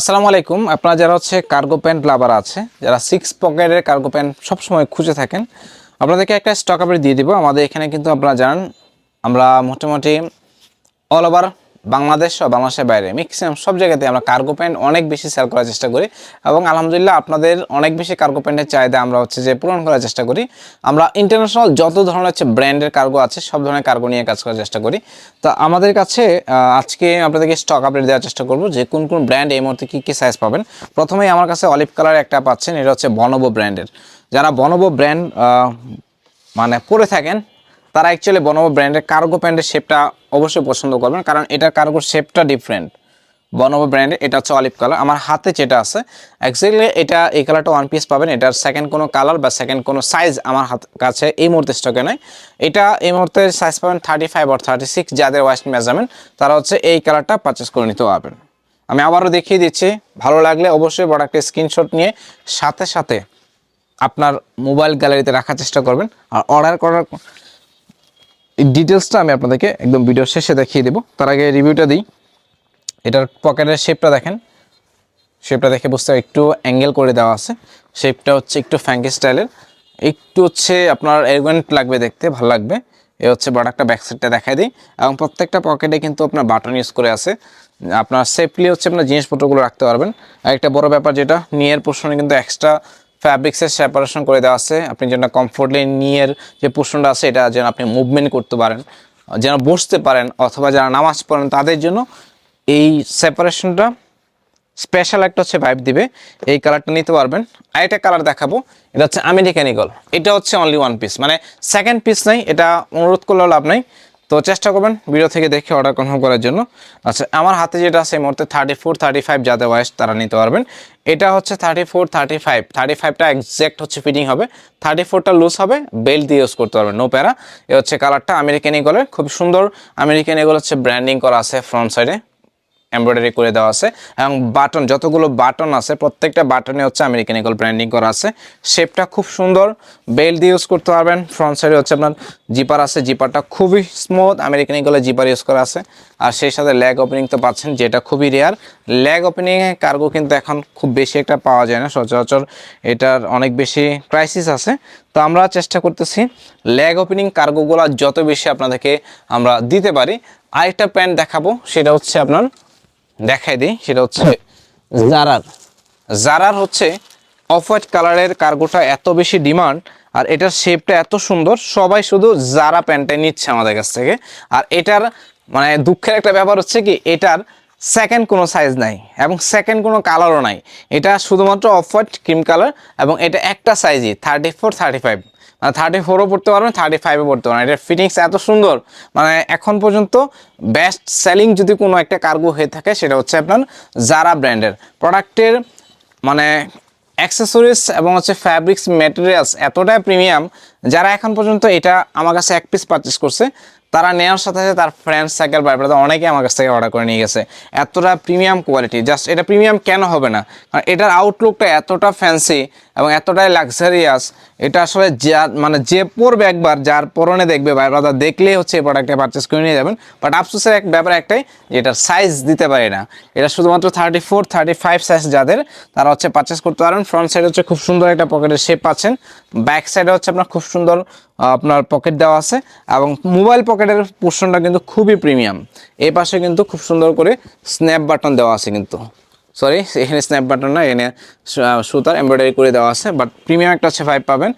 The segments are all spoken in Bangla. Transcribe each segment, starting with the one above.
আসসালামু আলাইকুম। আপনারা যারা হচ্ছে কার্গো প্যান্ট লাভার আছে, যারা সিক্স পকেটের কার্গো প্যান্ট সবসময় খুঁজে থাকেন, আপনাদেরকে একটা স্টক আপডেট দিয়ে দিব। আমাদের এখানে কিন্তু আপনারা জানান, আমরা মোটামুটি অল ওভার বাংলাদেশ ও বাংলাদেশের বাইরে। ম্যাক্সিমাম সব জায়গাতে আমরা কার্গো প্যান্ট অনেক বেশি সেল করার চেষ্টা করি এবং আলহামদুলিল্লাহ আপনাদের অনেক বেশি কার্গো প্যান্টের চাহিদা আমরা হচ্ছে যে পূরণ করার চেষ্টা করি। আমরা ইন্টারন্যাশনাল যত ধরনের হচ্ছে ব্র্যান্ডের কার্গো আছে, সব ধরনের কার্গো নিয়ে কাজ করার চেষ্টা করি। তো আমাদের কাছে আজকে আপনাদেরকে স্টক আপডেট দেওয়ার চেষ্টা করব যে কোন কোন ব্র্যান্ড এই মুহূর্তে কী কী সাইজ পাবেন। প্রথমেই আমার কাছে অলিভ কালার একটা পাচ্ছেন, এটা হচ্ছে বনবো ব্র্যান্ডের যারা বনবো ব্র্যান্ড মানে পরে থাকেন তারা অ্যাকচুয়ালি বনবো ব্র্যান্ডের কার্গো প্যান্টের শেপটা অবশ্যই পছন্দ করবেন, কারণ এটার কার্গোর শেপটা ডিফারেন্ট বনবো ব্র্যান্ডের এটা হচ্ছে অলিভ কালার আমার হাতে যেটা আছে অ্যাকচুয়ালি এটা এই কালারটা ওয়ান পিস পাবেন, এটার সেকেন্ড কোনো কালার বা সেকেন্ড কোনো সাইজ আমার হাত কাছে এই মুহূর্তে স্টকে নেই। এটা এই মুহূর্তে সাইজ পাবেন থার্টি ফাইভ আর থার্টি সিক্স যাদের ওয়েস্ট মেজারমেন্ট তারা হচ্ছে এই কালারটা পারচেস করে নিতে পারবেন। আমি আবারও দেখিয়ে দিচ্ছি, ভালো লাগলে অবশ্যই একটা স্ক্রিনশট নিয়ে সাথে সাথে আপনার মোবাইল গ্যালারিতে রাখার চেষ্টা করবেন। আর অর্ডার করার ডিটেলসটা আমি আপনাদেরকে একদম ভিডিও শেষে দেখিয়ে দেবো। তার আগে রিভিউটা দিই। এটার পকেটের শেপটা দেখেন। শেপটা দেখে বুঝতে একটু অ্যাঙ্গেল করে দেওয়া আছে। শেপটা হচ্ছে একটু ফ্যাঙ্কি স্টাইলের একটু হচ্ছে আপনার এরগেন্ট লাগবে দেখতে, ভালো লাগবে। এ হচ্ছে বড় একটা ব্যাক সাইডটা দেখাই দিই। এবং প্রত্যেকটা পকেটে কিন্তু আপনার বাটন ইউজ করে আছে। আপনার সেফলি হচ্ছে আপনার জিনিসপত্রগুলো রাখতে পারবেন। আর একটা বড় ব্যাপার যেটা নিয়ের পোর্শনে কিন্তু এক্সট্রা ফ্যাব্রিক্সের সেপারেশন করে দেওয়া আছে। আপনি যেন কমফোর্টলি নিয়ের যে পোর্শনটা আছে, এটা যেন আপনি মুভমেন্ট করতে পারেন, যেন বসতে পারেন, অথবা যারা নামাজ পড়েন, তাদের জন্য এই সেপারেশনটা স্পেশাল একটা হচ্ছে ভাইব দিবে। এই কালারটা নিতে পারবেন। আর একটা কালার দেখাবো, এটা হচ্ছে আমেরিকান ইগল এটা হচ্ছে অনলি ওয়ান পিস মানে সেকেন্ড পিস নাই, এটা অনুরোধ করলেও লাভ নাই। তো চেষ্টা করবেন ভিডিও থেকে দেখে অর্ডার কনফার্ম করার জন্য। আচ্ছা আমার হাতে যেটা আছে এই মুহূর্তে থার্টি ফোর থার্টি ফাইভ যাদের ওয়াইস তারা নিতে পারবেন। এটা হচ্ছে thirty four thirty five thirty ফাইভটা exact হচ্ছে ফিটিং হবে। থার্টি ফোরটা লুজ হবে বেল্ট দিয়ে ইউজ করতে পারবেন নো প্যারা এ হচ্ছে কালারটা আমেরিকান ইগলের খুব সুন্দর। আমেরিকান ইগল হচ্ছে ব্র্যান্ডিং করা আছে ফ্রন্ট সাইডে এমব্রয়ডারি করে দেওয়া আছে এবং বাটন, যতগুলো বাটন আছে, প্রত্যেকটা বাটনে হচ্ছে আমেরিকান ইগল ব্র্যান্ডিং করা আছে। শেপটা খুব সুন্দর। বেল্ট দিয়ে ইউজ করতে পারবেন। ফ্রন্ট সাইডে হচ্ছে আপনার জিপার আছে। জিপারটা খুবই স্মুথ আমেরিকান জিপার ইউজ করা আছে। আর সেই সাথে ল্যাগ ওপেনিং তো পাচ্ছেন, যেটা খুবই রেয়ার ল্যাগ ওপেনিংয়ে কার্গো কিন্তু এখন খুব বেশি একটা পাওয়া যায় না। সচরাচর এটার অনেক বেশি ক্রাইসিস আছে। তো আমরা চেষ্টা করতেছি ল্যাগ ওপেনিং কার্গোগুলো যত বেশি আপনাদেরকে আমরা দিতে পারি। আরেকটা প্যান্ট দেখাবো। সেটা হচ্ছে আপনার দেখাই দিই সেটা হচ্ছে জারার। জারার হচ্ছে অফ হোয়াইট কালারের কার্গোটা এত বেশি ডিমান্ড আর এটার শেপটা এত সুন্দর সবাই শুধু জারা প্যান্টটাই নিচ্ছে আমাদের কাছ থেকে। আর এটার মানে দুঃখের একটা ব্যাপার হচ্ছে কি এটার সেকেন্ড কোনো সাইজ নাই এবং সেকেন্ড কোনো কালারও নাই। এটা শুধুমাত্র অফ হোয়াইট ক্রিম কালার এবং এটা একটা সাইজই থার্টি ফোর থার্টি ফাইভ মানে থার্টি ফোরও পড়তে পারবেন থার্টি ফাইভও পড়তে পারবেন। এটার ফিটিংস এত সুন্দর। মানে এখন পর্যন্ত বেস্ট সেলিং যদি কোনো একটা কার্গো হয়ে থাকে, সেটা হচ্ছে আপনার জারা ব্র্যান্ডের প্রোডাক্টের মানে অ্যাক্সেসরিজ এবং হচ্ছে ফ্যাব্রিক্স ম্যাটেরিয়ালস এতটাই প্রিমিয়াম যারা এখন পর্যন্ত এটা আমার কাছে এক পিস পারচেস করছে, তারা নেওয়ার সাথে সাথে তার ফ্রেন্ডস সাইকেল বাই ব্রাদার অনেকে আমার কাছ থেকে অর্ডার করে নিয়ে গেছে। এতটা প্রিমিয়াম কোয়ালিটি জাস্ট এটা প্রিমিয়াম কেন হবে না? কারণ এটার আউটলুকটা এতটা ফ্যান্সি এবং এতটাই লাক্সারিয়াস এটা আসলে যা মানে যে পরবে একবার, যার পরনে দেখবে বাই ব্রাদার দেখলেই হচ্ছে এই প্রোডাক্টটা পারচেস করে নিয়ে যাবেন। বাট আফসোসের এক ব্যাপার একটাই যে এটার সাইজ দিতে পারে না। এটা শুধুমাত্র thirty four thirty five size যাদের, তারা হচ্ছে পারচেস করতে পারেন ফ্রন্ট সাইড হচ্ছে খুব সুন্দর একটা পকেটের শেপ পাচ্ছেন। ব্যাক সাইডে হচ্ছে আপনার খুব সুন্দর আপনার পকেট দেওয়া আছে এবং মোবাইল পকেটের পোর্শনটা কিন্তু খুবই প্রিমিয়াম এই পাশে কিন্তু খুব সুন্দর করে স্ন্যাপ বাটন দেওয়া আছে কিন্তু। সরি এখানে স্ন্যাপ বাটন না, এখানে সুতার এমব্রয়ডারি করে দেওয়া আছে বাট প্রিমিয়াম একটা হচ্ছে ফাইভ পাবেন।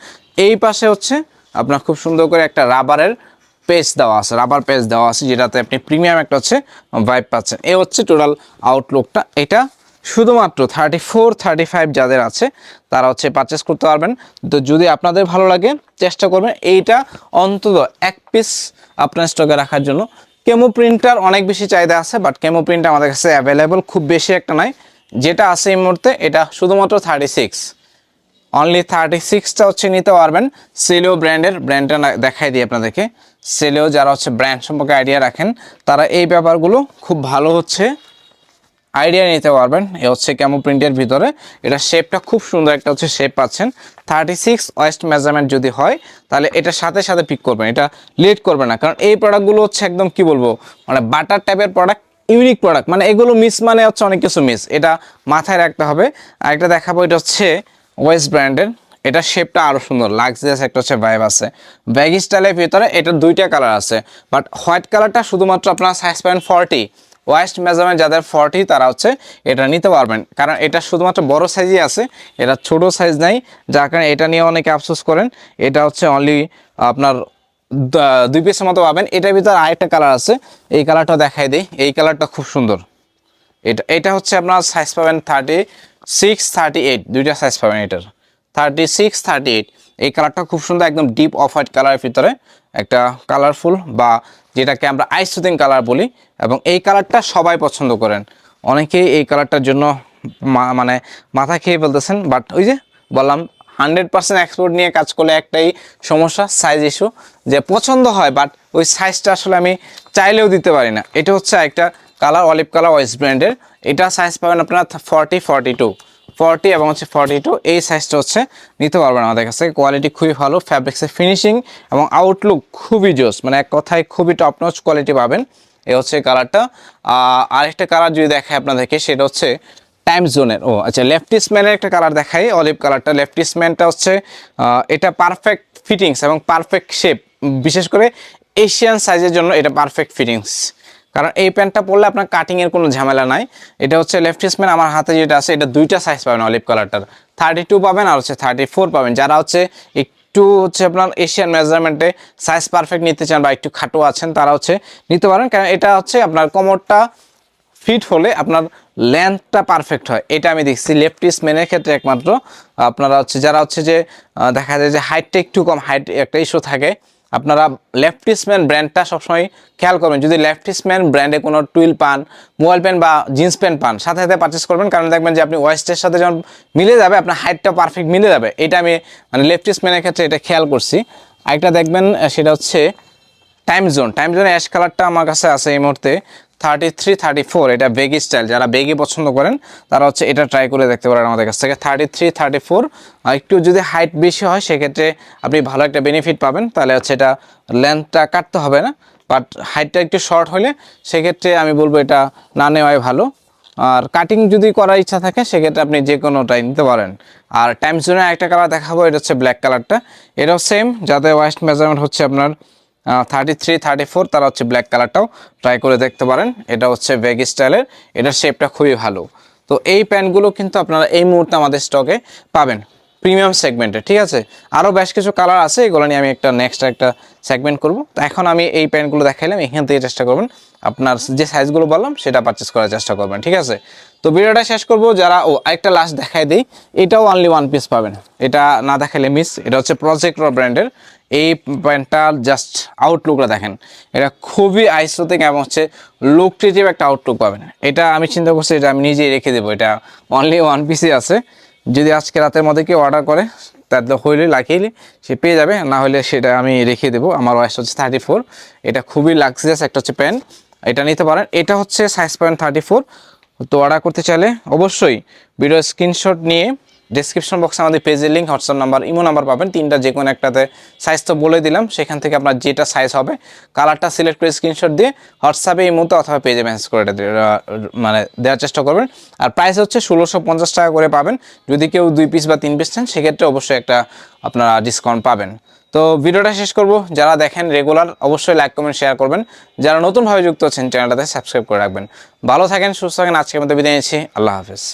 এই পাশে হচ্ছে আপনার খুব সুন্দর করে একটা রাবারের পেজ দেওয়া আছে রাবার পেজ দেওয়া আছে, যেটাতে আপনি প্রিমিয়াম একটা হচ্ছে ভাইব পাচ্ছেন। এ হচ্ছে টোটাল আউটলুকটা এটা শুধুমাত্র থার্টি ফোর থার্টি ফাইভ যাদের আছে, তারা হচ্ছে পারচেস করতে পারবেন। তো যদি আপনাদের ভালো লাগে, চেষ্টা করবেন এইটা অন্তত এক পিস আপনার স্টকে রাখার জন্য। কেমো প্রিন্টার অনেক বেশি চাহিদা আছে বাট কেমো প্রিন্ট আমাদের কাছে অ্যাভেলেবল খুব বেশি একটা নাই। যেটা আছে এই মুহূর্তে, এটা শুধুমাত্র থার্টি সিক্স অনলি থার্টি সিক্সটা হচ্ছে নিতে পারবেন সেলিও ব্র্যান্ডের ব্র্যান্ডটা দেখাই দিই আপনাদেরকে। সেলিও যারা হচ্ছে ব্র্যান্ড সম্পর্কে আইডিয়া রাখেন, তারা এই ব্যাপারগুলো খুব ভালো হচ্ছে। আইডিয়া নিতে পারবেন, এ হচ্ছে ক্যামো প্রিন্টের ভিতরে। এটা শেপটা খুব সুন্দর একটা হচ্ছে শেপ পাচ্ছেন। থার্টি সিক্স ওয়েস্ট মেজারমেন্ট যদি হয়, তাহলে এটার সাথে সাথে পিক করবেন, এটা লেট করবে না। কারণ এই প্রোডাক্টগুলো হচ্ছে একদম কি বলব মানে বাটার টাইপের প্রোডাক্ট ইউনিক প্রোডাক্ট মানে এগুলো মিস মানে হচ্ছে অনেক কিছু মিস এটা মাথায় রাখতে হবে। আর একটা দেখাবো, এটা হচ্ছে ওয়েস্ট ব্র্যান্ডের এটা শেপটা আরও সুন্দর লাক্সারিয়াস একটা হচ্ছে ভাইব আছে। ব্যাগি স্টাইলের ভিতরে এটার দুইটা কালার আছে। বাট হোয়াইট কালারটা শুধুমাত্র আপনার size point forty waist measurement যাদের ফর্টি, তারা হচ্ছে এটা নিতে পারবেন। কারণ এটা শুধুমাত্র বড় সাইজই আছে, এটা ছোট সাইজ নাই, যার কারণে এটা নিয়ে অনেকে আফসোস করেন। এটা হচ্ছে অনলি আপনার দুই পিসের মতো পাবেন। এটার ভিতরে আরেকটা কালার আছে, এই কালারটা দেখাই দিই। এই কালারটা খুব সুন্দর। এটা এটা হচ্ছে আপনার সাইজ পাবেন থার্টি সিক্স থার্টি এইট দুইটা সাইজ পাবেন এটার। থার্টি সিক্স থার্টি এইট এই কালারটা খুব সুন্দর, একদম ডিপ অফ হোয়াইট কালারের ভিতরে। একটা কালারফুল বা যেটাকে আমরা আইস সুদিং কালার বলি এবং এই কালারটা সবাই পছন্দ করেন। অনেকেই এই কালারটার জন্য মানে মাথা খেয়ে ফেলতেছেন বাট ওই যে বললাম হান্ড্রেড পার্সেন্ট এক্সপোর্ট নিয়ে কাজ করলে একটাই সমস্যা সাইজ ইস্যু যে পছন্দ হয় বাট ওই সাইজটা আসলে আমি চাইলেও দিতে পারি না। এটা হচ্ছে একটা কালার অলিভ কালার ওয়েস্ট ব্র্যান্ডের এটা সাইজ পাবেন আপনার ফর্টি ফর্টি টু ফর্টি এবং হচ্ছে ফর্টি টু এই সাইজটা হচ্ছে নিতে পারবেন আমাদের কাছে। কোয়ালিটি খুবই ভালো ফ্যাব্রিক্সের ফিনিশিং এবং আউটলুক খুবই জোস মানে এক কথায় খুবই টপ নচ কোয়ালিটি পাবেন। এ হচ্ছে কালারটা আরেকটা কালার যদি দেখায় আপনাদেরকে, সেটা হচ্ছে টাইম জোনের ও আচ্ছা লেফটিসম্যানের একটা কালার দেখাই অলিভ কালারটা লেফটিসম্যানটা হচ্ছে এটা পারফেক্ট ফিটিংস এবং পারফেক্ট শেপ বিশেষ করে এশিয়ান সাইজের জন্য এটা পারফেক্ট ফিটিংস কারণ এই প্যান্টটা পরলে আপনার কাটিংয়ের কোনো ঝামেলা নাই। এটা হচ্ছে লেফটিসম্যান আমার হাতে যেটা আছে, এটা দুইটা সাইজ পাবেন অলিভ কালারটার থার্টি টু পাবেন আর হচ্ছে থার্টি ফোর পাবেন। যারা হচ্ছে একটু হচ্ছে আপনার এশিয়ান মেজারমেন্টে সাইজ পারফেক্ট নিতে চান বা একটু খাটো আছেন, তারা হচ্ছে নিতে পারেন। কারণ এটা হচ্ছে আপনার কোমরটা ফিট হলে আপনার লেন্থটা পারফেক্ট হয়। এটা আমি দেখছি লেফটিস মেনের ক্ষেত্রে একমাত্র। আপনারা হচ্ছে, যারা হচ্ছে যে দেখা যায় যে হাইটটা একটু কম হাইট একটা ইস্যু থাকে আপনারা লেফটিসম্যান ব্র্যান্ডটা সবসময় খেয়াল করবেন। যদি লেফটিসম্যান ব্র্যান্ডে কোনো টুইল পান, মোবাইল প্যান্ট বা জিন্স প্যান্ট পান, সাথে সাথে পারচেস করবেন, কারণ দেখবেন যে আপনি ওয়েস্টের সাথে যখন মিলে যাবে, আপনার হাইটটা পারফেক্ট মিলে যাবে। এটা আমি মানে লেফটিসম্যানের ক্ষেত্রে এটা খেয়াল করছি। আরেকটা দেখবেন, সেটা হচ্ছে টাইম জোন টাইম জোনে অ্যাশ কালারটা আমার কাছে আছে এই মুহূর্তে। থার্টি থ্রি থার্টি ফোর এটা বেগি স্টাইল যারা বেগি পছন্দ করেন, তারা হচ্ছে এটা ট্রাই করে দেখতে পারেন আমাদের কাছ থেকে। থার্টি থ্রি থার্টি ফোর একটু যদি হাইট বেশি হয়, সেক্ষেত্রে আপনি ভালো একটা বেনিফিট পাবেন। তাহলে হচ্ছে এটা লেন্থটা কাটতে হবে না বাট হাইটটা একটু শর্ট হলে সেক্ষেত্রে আমি বলব এটা না নেওয়াই ভালো। আর কাটিং যদি করার ইচ্ছা থাকে, সেক্ষেত্রে আপনি যে কোনোটাই নিতে পারেন। আর টাইম জোনে একটা কালার দেখাবো, এটা হচ্ছে ব্ল্যাক কালারটা এটাও সেম যাতে ওয়েস্ট মেজারমেন্ট হচ্ছে আপনার থার্টি থ্রি থার্টি ফোর তারা হচ্ছে ব্ল্যাক কালারটাও ট্রাই করে দেখতে পারেন। এটা হচ্ছে ব্যাগ স্টাইলের এটার শেপটা খুবই ভালো। তো এই প্যান্টগুলো কিন্তু আপনারা এই মুহূর্তে আমাদের স্টকে পাবেন প্রিমিয়াম সেগমেন্টে ঠিক আছে? আরও বেশ কিছু কালার আছে, এগুলো নিয়ে আমি একটা নেক্সট একটা সেগমেন্ট করব। তো এখন আমি এই প্যান্টগুলো দেখাইলাম, এখান থেকে চেষ্টা করবেন। আপনার যে সাইজগুলো বললাম, সেটা পারচেস করার চেষ্টা করবেন, ঠিক আছে? তো ভিডিওটা শেষ করব, যারা ও আরেকটা লাস্ট দেখাই দিই, এটাও অনলি ওয়ান পিস পাবেন। এটা না দেখাইলে মিস এটা হচ্ছে প্রজেক্টর ব্র্যান্ডের এই প্যান্টটার জাস্ট আউটলুকটা দেখেন। এটা খুবই আইসোতিক এবং হচ্ছে লুক ক্রিয়েটিভ একটা আউটলুক পাবেন। এটা আমি চিন্তা করছি, এটা আমি নিজেই রেখে দেবো। এটা অনলি ওয়ান পিসই আছে। যদি আজকে রাতের মধ্যে কেউ অর্ডার করে তাহলে হইলে লাগিয়ে সে পেয়ে যাবে। না হলে সেটা আমি রেখে দেবো। আমার ওয়াইস হচ্ছে থার্টি ফোর এটা খুবই লাক্সারিয়াস একটা হচ্ছে প্যান্ট। এটা নিতে পারেন। এটা হচ্ছে সাইজ পয়েন্ট থার্টি ফোর তো অর্ডার করতে চাইলে অবশ্যই ভিডিও স্ক্রিনশট নিয়ে ডেসক্রিপশন বক্সে আমাদের পেজের link WhatsApp number imo number পাবেন। তিনটা যে কোনো একটাতে সাইজ তো বলে দিলাম। সেখান থেকে আপনার যেটা সাইজ হবে কালারটা সিলেক্ট করে স্ক্রিনশট দিয়ে হোয়াটসঅ্যাপে ইমোতে অথবা পেজে মেসেজ করে মানে দেওয়ার চেষ্টা করবেন। আর প্রাইস হচ্ছে ষোলোশো পঞ্চাশ টাকা করে পাবেন। যদি কেউ দুই পিস বা তিন পিস নেন, সেক্ষেত্রে অবশ্যই একটা আপনারা ডিসকাউন্ট পাবেন। তো ভিডিওটা শেষ করব। যারা দেখেন রেগুলার অবশ্যই লাইক কমেন্ট শেয়ার করবেন। যারা নতুনভাবে যুক্ত আছেন চ্যানেলটাতে সাবস্ক্রাইব করে রাখবেন। ভালো থাকেন, সুস্থ থাকেন। আজকের মধ্যে বিদায় আল্লাহ হাফেজ।